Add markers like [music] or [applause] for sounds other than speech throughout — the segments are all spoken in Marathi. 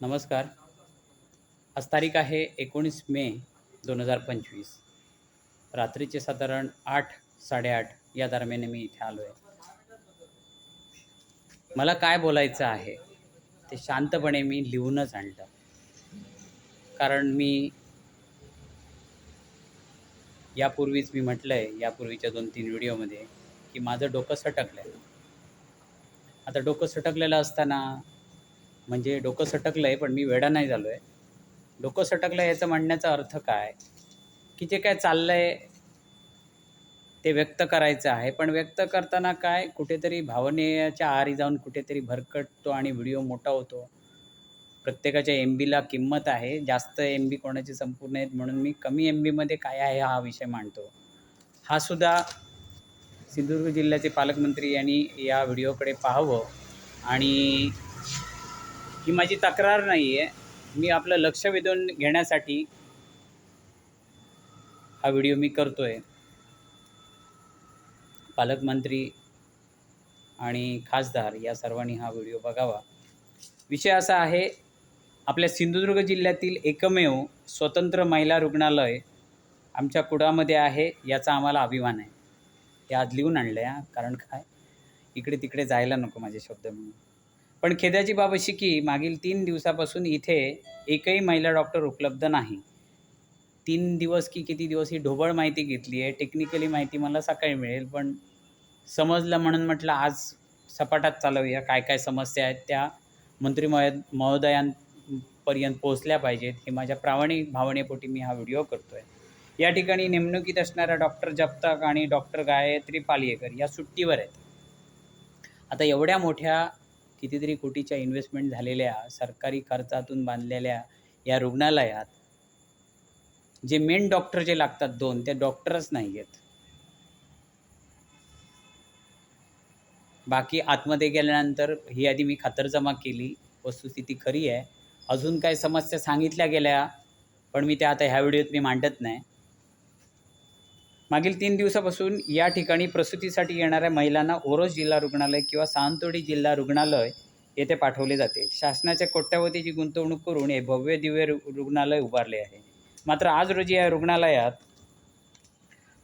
नमस्कार. आज तारीख आहे एकोणीस मे दोन हजार पंचवीस. रात्रीचे साधारण आठ साडेआठ या दरम्यान मी इथे आलो आहे मला काय बोलायचं आहे ते शांतपणे मी लिहूनच आणलं. कारण मी यापूर्वीच मी म्हटलं आहे यापूर्वीच्या दोन तीन व्हिडिओमध्ये की माझं डोकं सटकलं आहे आता डोकं सटकलेलं असताना म्हणजे डोकं सटकलं आहे पण मी वेडा नाही झालो आहे डोकं सटकलं आहे याचं म्हणण्याचा अर्थ काय? की जे काय चाललं आहे ते व्यक्त करायचं आहे. पण व्यक्त करताना काय? कुठेतरी भावनेच्या आहारी जाऊन कुठेतरी भरकटतो आणि व्हिडिओ मोठा होतो. प्रत्येकाच्या एम बीला किंमत आहे. जास्त एम बी कोणाची संपूर्ण आहेत म्हणून मी कमी एम बीमध्ये काय आहे हा विषय मांडतो. हा सुद्धा सिंधुदुर्ग जिल्ह्याचे पालकमंत्री यांनी या व्हिडिओकडे पाहावं. आणि ही माझी तक्रार नाही आहे मी आपलं लक्ष वेधून घेण्यासाठी हा व्हिडिओ मी करतो आहे पालकमंत्री आणि खासदार या सर्वांनी हा व्हिडिओ बघावा. विषय असा आहे आपल्या सिंधुदुर्ग जिल्ह्यातील एकमेव स्वतंत्र महिला रुग्णालय आमच्या कुडामध्ये आहे याचा आम्हाला अभिमान आहे. हे आज लिहून आणलं आहे कारण काय? इकडे तिकडे जायला नको माझे शब्द म्हणून. पण खेदाची बाब अशी की मागील तीन दिवसापासून इथे एकही महिला डॉक्टर उपलब्ध नाही. तीन दिवस की किती दिवस ही ढोबळ माहिती घेतली आहे. टेक्निकली माहिती मला सकाळी मिळेल पण समजलं म्हणून म्हटलं आज सपाटात चालवूया. काय काय समस्या आहेत त्या मंत्री महोद महोदयांपर्यंत पोहोचल्या पाहिजेत. हे माझ्या प्रामाणिक भावनेपोटी मी हा व्हिडिओ करतो आहे या ठिकाणी नेमणुकीत असणाऱ्या डॉक्टर जपताक आणि डॉक्टर गायत्री पालियेकर या सुट्टीवर आहेत. आता एवढ्या मोठ्या कितीतरी कोटीच्या इन्व्हेस्टमेंट झालेल्या सरकारी खर्चातून बांधलेल्या या रुग्णालयात जे मेन डॉक्टर जे लागतात दोन ते डॉक्टरच नाही आहेत. बाकी आतमध्ये गेल्यानंतर ही आधी मी खातरजमा केली वस्तुस्थिती खरी आहे. अजून काही समस्या सांगितल्या गेल्या पण मी त्या आता ह्या व्हिडिओत मी मांडत नाही. मागील तीन दिवसापासून या ठिकाणी प्रसूतीसाठी येणाऱ्या महिलांना ओरोस जिल्हा रुग्णालय किंवा सावंतवाडी जिल्हा रुग्णालय येथे पाठवले जाते. शासनाच्या कोट्यावधीची गुंतवणूक करून हे भव्य दिव्य रु रुग्णालय उभारले आहे. मात्र आज रोजी या रुग्णालयात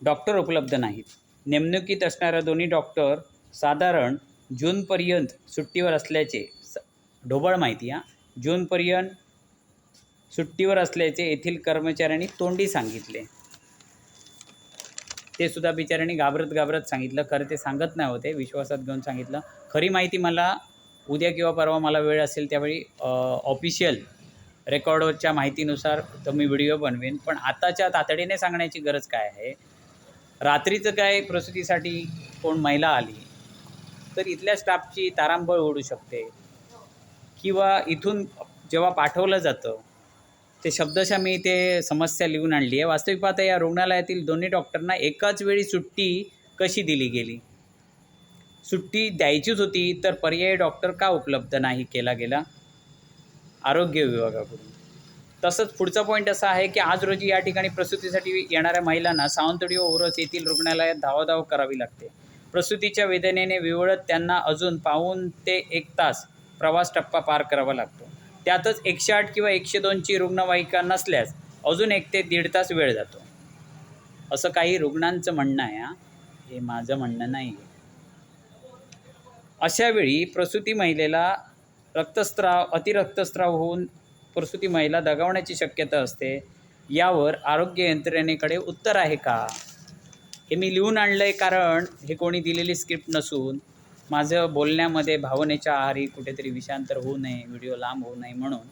डॉक्टर उपलब्ध नाहीत. नेमणुकीत असणाऱ्या दोन्ही डॉक्टर साधारण जूनपर्यंत सुट्टीवर असल्याचे स ढोबळ माहिती हां. जूनपर्यंत सुट्टीवर असल्याचे येथील कर्मचाऱ्यांनी तोंडी सांगितले. ते सुद्धा बिचाऱ्यांनी घाबरत घाबरत सांगितलं. खरं ते सांगत नाही होते विश्वासात घेऊन सांगितलं. खरी माहिती मला उद्या किंवा परवा मला वेळ असेल त्यावेळी ऑफिशियल रेकॉर्डवरच्या माहितीनुसार तो मी व्हिडिओ बनवेन. पण आताच्या तातडीने सांगण्याची गरज काय आहे? रात्रीचं काय प्रसूतीसाठी कोण महिला आली? तर इथल्या स्टाफची तारांबळ ओढू शकते. किंवा इथून जेव्हा पाठवलं जातं ते शब्दशः मी ते समस्या लिहून आणली आहे. वास्तविक पाहता या रुग्णालयातील दोन्ही डॉक्टरना एकाच वेळी सुट्टी कशी दिली गेली? सुट्टी द्यायचीच होती तर पर्यायी डॉक्टर का उपलब्ध नाही केला गेला? आरोग्य विभागाकडून. तसंच पुढचा पॉईंट असा आहे की आज रोजी या ठिकाणी प्रसूतीसाठी येणाऱ्या महिलांना सावंतवाडी व ओरस येथील रुग्णालयात धावाधाव करावी लागते. प्रसूतीच्या वेदनेने विवळत त्यांना अजून पाऊन ते एक तास प्रवास टप्पा पार करावा लागतो. त्यातच एकशे आठ किंवा एकशे दोनची रुग्णवाहिका नसल्यास अजून एक ते दीड तास वेळ जातो. असं काही रुग्णांचं म्हणणं आहे हां? हे माझं म्हणणं नाही आहे अशावेळी प्रसूती महिलेला रक्तस्राव अतिरक्तस्राव होऊन प्रसूती महिला दगावण्याची शक्यता असते यावर आरोग्य यंत्रणेकडे उत्तर आहे का? हे मी लिहून आणलं आहे कारण हे कोणी दिलेली स्क्रिप्ट नसून माझं बोलण्यामध्ये भावनेच्या आहारी कुठेतरी विषांतर होऊ नये व्हिडिओ लांब होऊ नये म्हणून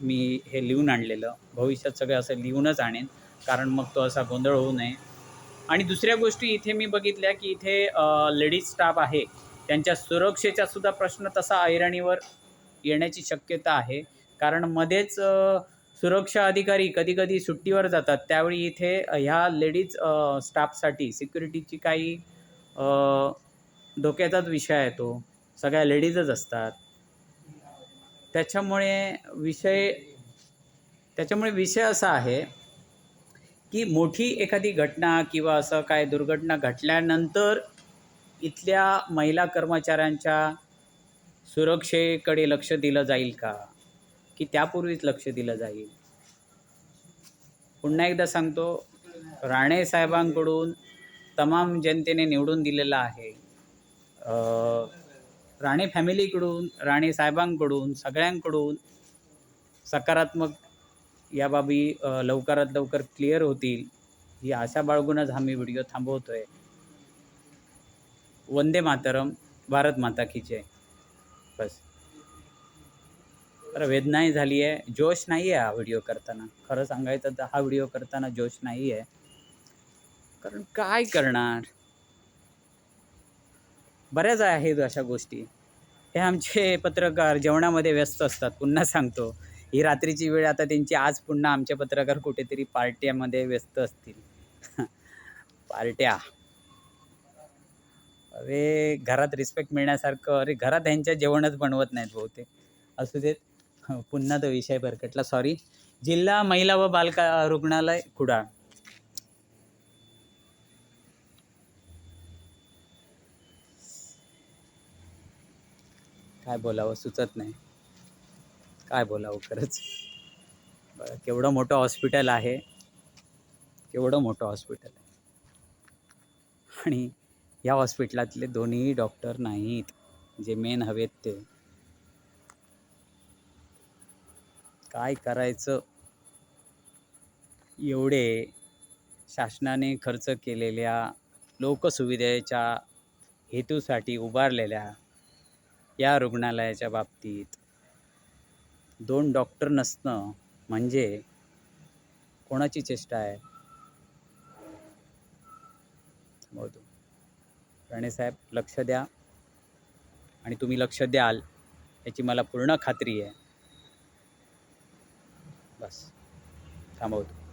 मी हे लिहून आणलेलं. भविष्यात सगळं असं लिहूनच आणेन कारण मग तो असा गोंधळ होऊ नये. आणि दुसऱ्या गोष्टी इथे मी बघितल्या की इथे लेडीज स्टाफ आहे. त्यांच्या सुरक्षेचा सुद्धा प्रश्न तसा ऐरणीवर येण्याची शक्यता आहे. कारण मध्येच सुरक्षा अधिकारी कधी कधी सुट्टीवर जातात. त्यावेळी इथे ह्या लेडीज स्टाफसाठी सिक्युरिटीची काही डोक्याचाच विषय येतो सगळ्या लेडीजच असतात. त्याच्यामुळे विषय त्याच्यामुळे विषय असा आहे की मोठी एखादी घटना किंवा असं काय दुर्घटना घटल्यानंतर इथल्या महिला कर्मचाऱ्यांच्या सुरक्षेकडे लक्ष दिलं जाईल का? की त्यापूर्वीच लक्ष दिलं जाईल? पुन्हा एकदा सांगतो राणे साहेबांकडून तमाम जनतेने निवडून दिलेला आहे. राणे फॅमिलीकडून राणे साहेबांकडून सगळ्यांकडून सकारात्मक या बाबी लवकरात लवकर क्लिअर होतील ही आशा बाळगूनच हा मी व्हिडिओ थांबवतोय. वंदे मातरम भारत माता की जय. बस. तर वेदनाही झाली आहे. जोश नाही आहे हा व्हिडिओ करताना. खरं सांगायचं तर हा व्हिडिओ करताना जोश नाही आहे कारण काय करणार? बऱ्याच आहेत अशा गोष्टी. हे आमचे पत्रकार जेवणामध्ये व्यस्त असतात पुन्हा सांगतो. ही रात्रीची वेळ आता त्यांची आज पुन्हा आमचे पत्रकार कुठेतरी पार्ट्यामध्ये व्यस्त असतील. [laughs] पार्ट्या. अरे घरात रिस्पेक्ट मिळण्यासारखं अरे घरात ह्यांच्या जेवणच बनवत नाहीत बहुतेक. असू देत. [laughs] पुन्हा तो विषय भरकटला सॉरी जिल्हा महिला व बालका रुग्णालय कुडाळ. काय बोलावं? सुचत नाही. काय बोलावं खरंच? बरं केवढं मोठं हॉस्पिटल आहे. केवढं मोठं हॉस्पिटल आहे. आणि या हॉस्पिटलातले दोन्ही डॉक्टर नाहीत. जे मेन हवेत ते. काय करायचं? एवढे शासनाने खर्च केलेल्या लोकसुविधेच्या हेतूसाठी उभारलेल्या या रुग्णालयाच्या बाबतीत दोन डॉक्टर नसणं म्हणजे कोणाची चेष्टा आहे? थांबवतो. राणेसाहेब लक्ष द्या. आणि तुम्ही लक्ष द्याल याची मला पूर्ण खात्री आहे. बस. थांबवतो.